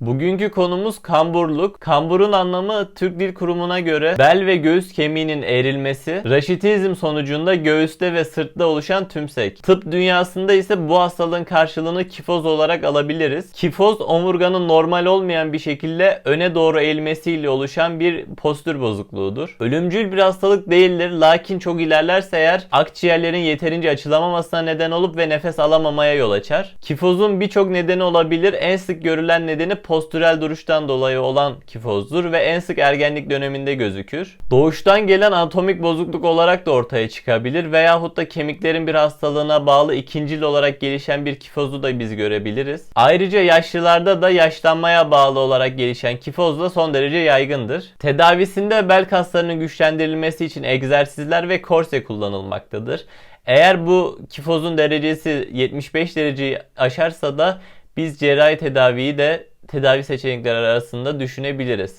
Bugünkü konumuz kamburluk. Kamburun anlamı Türk Dil Kurumu'na göre bel ve göğüs kemiğinin eğrilmesi, raşitizm sonucunda göğüste ve sırtta oluşan tümsek. Tıp dünyasında ise bu hastalığın karşılığını kifoz olarak alabiliriz. Kifoz omurganın normal olmayan bir şekilde öne doğru eğilmesiyle oluşan bir postür bozukluğudur. Ölümcül bir hastalık değildir lakin çok ilerlerse eğer akciğerlerin yeterince açılamamasına neden olup ve nefes alamamaya yol açar. Kifozun birçok nedeni olabilir. En sık görülen nedeni postürel duruştan dolayı olan kifozdur ve en sık ergenlik döneminde gözükür. Doğuştan gelen anatomik bozukluk olarak da ortaya çıkabilir veyahut da kemiklerin bir hastalığına bağlı ikincil olarak gelişen bir kifozu da biz görebiliriz. Ayrıca yaşlılarda da yaşlanmaya bağlı olarak gelişen kifoz da son derece yaygındır. Tedavisinde bel kaslarının güçlendirilmesi için egzersizler ve korse kullanılmaktadır. Eğer bu kifozun derecesi 75 dereceyi aşarsa da biz cerrahi tedaviyi de tedavi seçenekleri arasında düşünebiliriz.